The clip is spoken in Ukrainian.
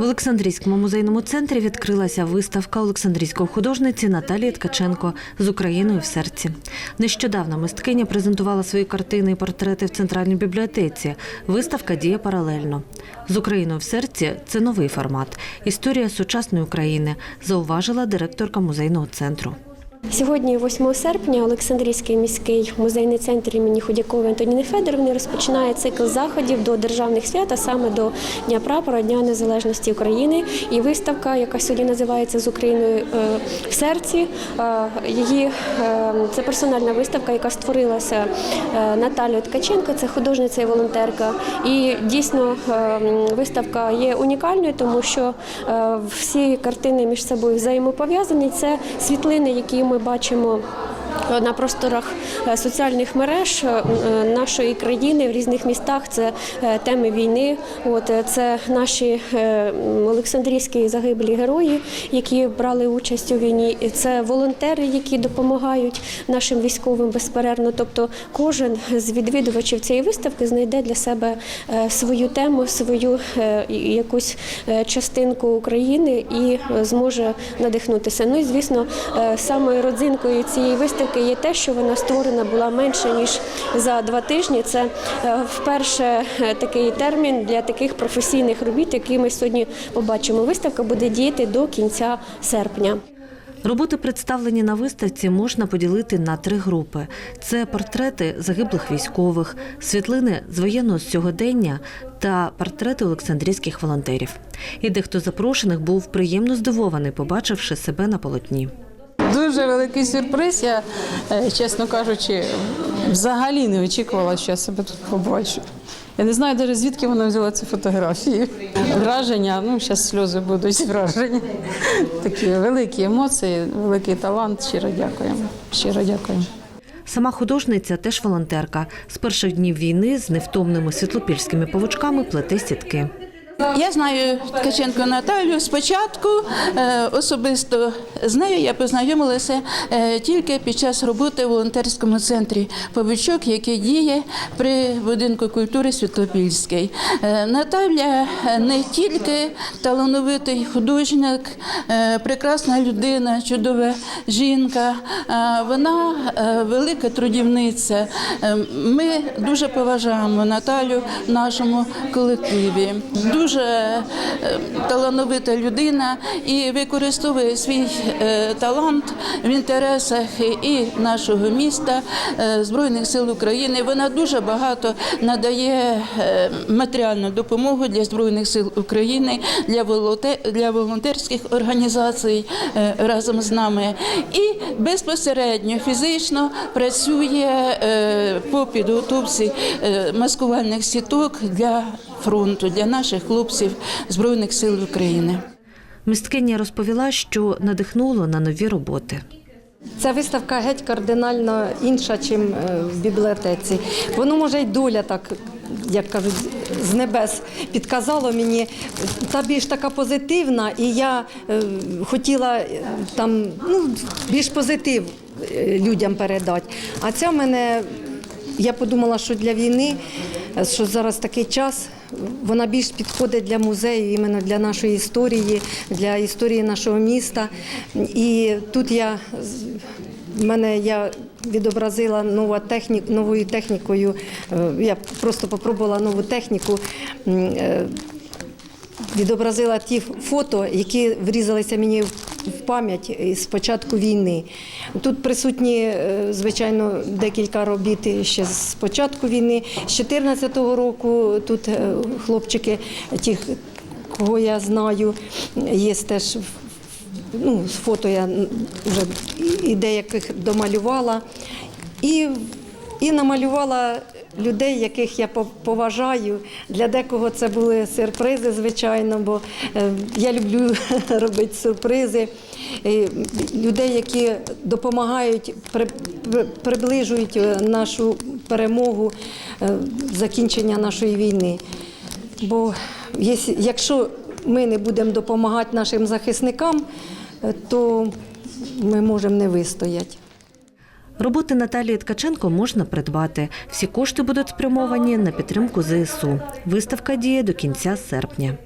В Олександрійському музейному центрі відкрилася виставка Олександрійської художниці Наталії Ткаченко з Україною в серці. Нещодавно мисткиня презентувала свої картини і портрети в центральній бібліотеці. Виставка діє паралельно. З Україною в серці це новий формат. Історія сучасної України, зауважила директорка музейного центру. Сьогодні, 8 серпня, Олександрійський міський музейний центр імені Худякової Антоніни Федоровни розпочинає цикл заходів до державних свят, а саме до Дня прапора, Дня Незалежності України. І виставка, яка сьогодні називається з Україною е, в серці. е, Її е, це персональна виставка, яка створилася Наталією Ткаченко, це художниця і волонтерка. І дійсно виставка є унікальною, тому що всі картини між собою взаємопов'язані. Це світлини, які ми бачимо. На просторах е, соціальних мереж е, нашої країни в різних містах це е, теми війни. От е, це наші е, Олександрійські загиблі герої, які брали участь у війні. Це волонтери, які допомагають нашим військовим безперервно. Тобто, кожен з відвідувачів цієї виставки знайде для себе е, свою тему, свою е, якусь е, частинку України і е, зможе надихнутися. Ну і звісно, е, самою родзинкою цієї виставки є те, що вона створена була менше ніж за два тижні. Це е, вперше е, такий термін для таких професійних робіт, які ми сьогодні побачимо. Виставка буде діяти до кінця серпня. Роботи, представлені на виставці, можна поділити на три групи: це портрети загиблих військових, світлини з воєнного сьогодення та портрети олександрійських волонтерів. І дехто запрошених був приємно здивований, побачивши себе на полотні. Дуже великий сюрприз. Я, е, чесно кажучи, взагалі не очікувала, що я себе тут побачу. Я не знаю навіть звідки вона взяла ці фотографії. Враження, ну зараз сльози будуть враження. Такі великі емоції, великий талант. Щиро дякуємо. Щиро дякуємо. Сама художниця теж волонтерка. З перших днів війни з невтомними світлопільськими павучками плете сітки. Я знаю Ткаченко Наталю спочатку. е, Особисто з нею я познайомилася е, тільки під час роботи в волонтерському центрі Павичок, який діє при будинку культури Світлопільський. Е, Наталя не тільки талановитий художник, прекрасна людина, чудова жінка. Вона велика трудівниця. Ми дуже поважаємо Наталю в нашому колективі. Дуже е, талановита людина і використовує свій е, талант в інтересах і нашого міста, е, Збройних сил України. Вона дуже багато надає матеріальну допомогу для Збройних сил України, для волонтерських організацій разом з нами. І безпосередньо фізично працює по підготовці маскувальних сіток для фронту, для наших хлопців Збройних сил України. Мисткиня розповіла, що надихнуло на нові роботи. Ця виставка геть кардинально інша, ніж в бібліотеці. Воно може й доля так. Як кажуть, з небес підказало мені, та більш така позитивна, і я е, хотіла е, там ну, більш позитив е, людям передати. А ця в мене, я подумала, що для війни, е, що зараз такий час, вона більш підходить для музею, іменно для нашої історії, для історії нашого міста. І тут я в мене я відобразила нова технік, новою технікою. е, Я просто попробувала нову техніку. е, Відобразила ті фото, які врізалися мені в пам'ять з початку війни. Тут присутні, е, звичайно, декілька робіт ще з початку війни. З 2014 року тут е, хлопчики, ті, кого я знаю, є теж ну, з фото я вже і деяких домалювала. І, і намалювала людей, яких я поважаю. Для декого це були сюрпризи, звичайно, бо е, я люблю робити сюрпризи. Людей, які допомагають, при- при- приближують е, нашу перемогу, е, закінчення нашої війни. Бо якщо ми не будемо допомагати нашим захисникам, то ми можемо не вистояти. Роботи Наталії Ткаченко можна придбати. Всі кошти будуть спрямовані на підтримку ЗСУ. Виставка діє до кінця серпня.